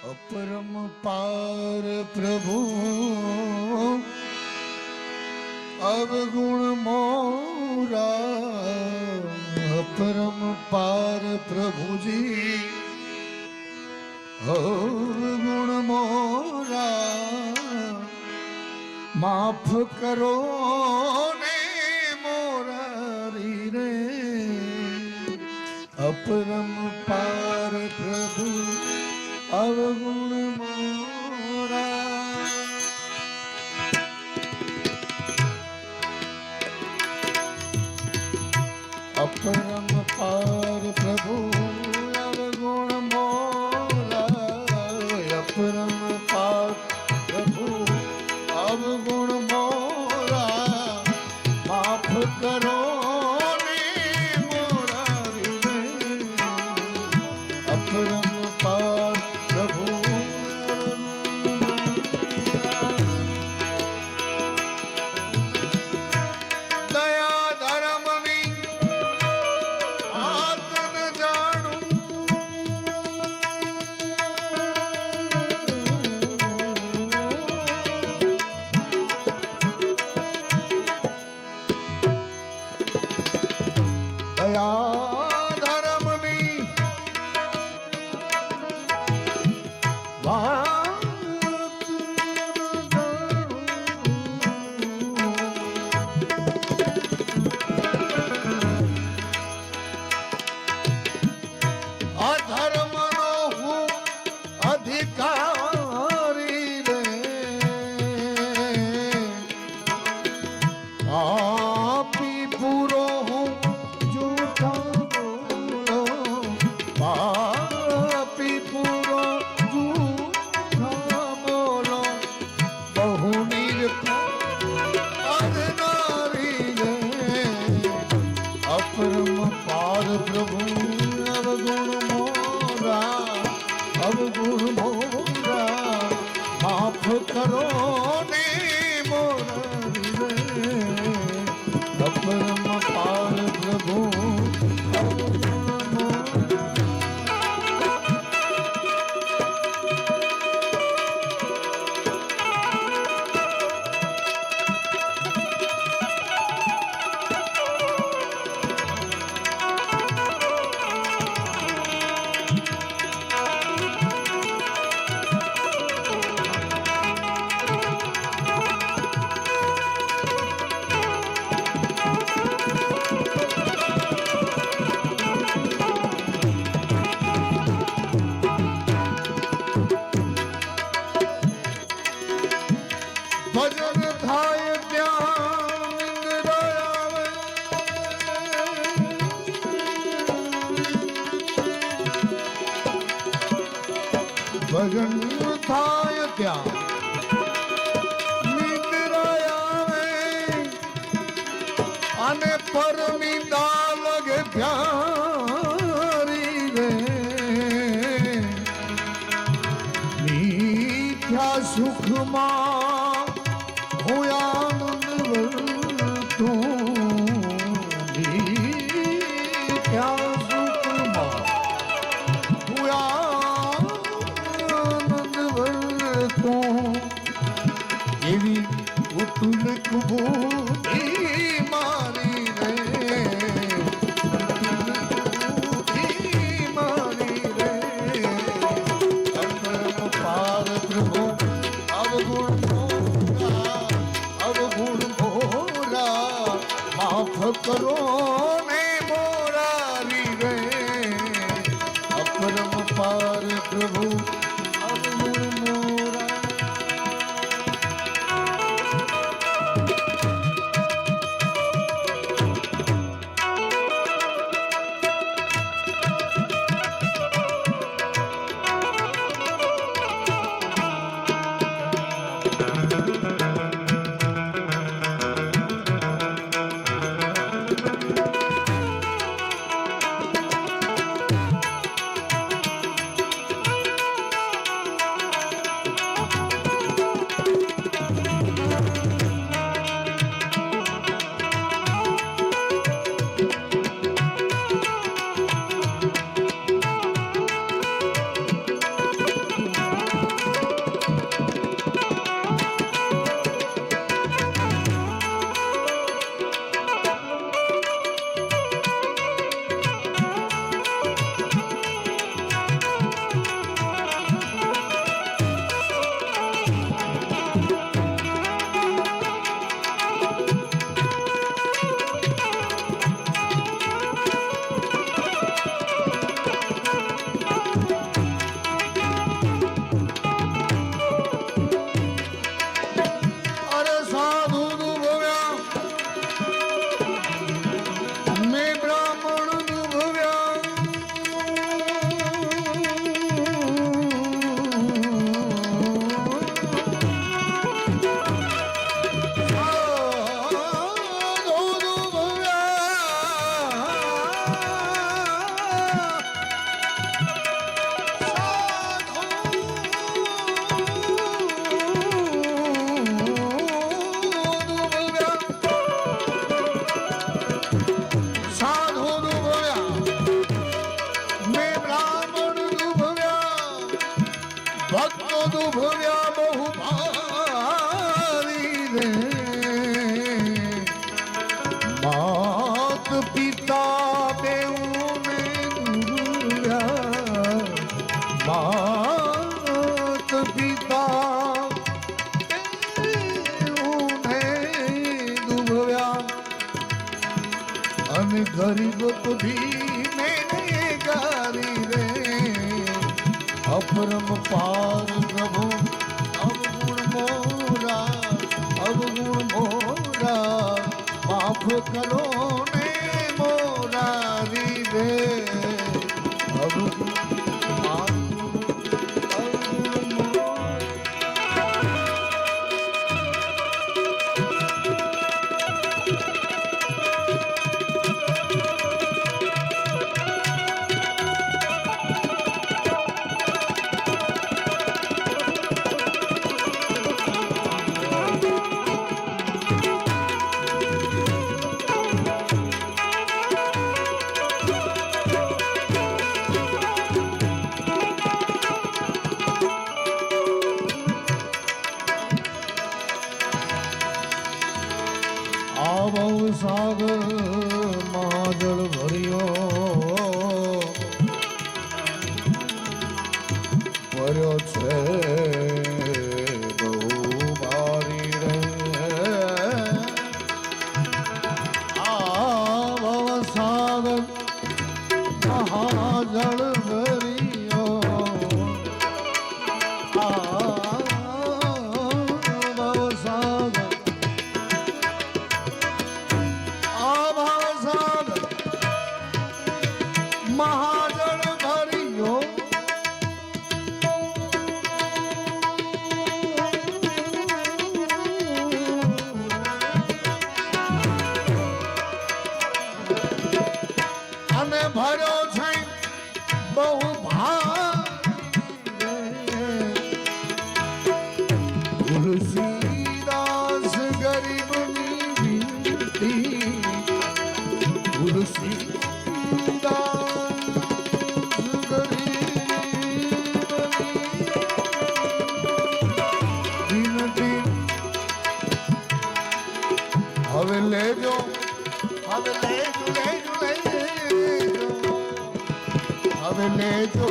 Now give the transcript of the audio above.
અપરમ પાર પ્રભુ અવગુણ મોરા અપરમ પાર પ્રભુજી અવગુણ મોરા માફ કરો ને મોરારી રે અપરમ અવગુણ મોરા અપરમ પાર પ્રભુ अधिकार ભજન થાય ત્યાં. અને પરની દાલ ગે પ્યારી રે. મીઠા સુખમાં હોયા માફ કરો ને મોરારી રે. અપરમ પાર પ્રભુ અપરમ પાર પ્રભુ અવગુણ મોરા અવગુણ મોરા માફ કરો સાગર મહાજળ ભર્યો. ભર્યો છે બહુ મારી આ ભવ સાગર મહાજળ જો હવે લેજો લેજો લેજો. હવે લેજો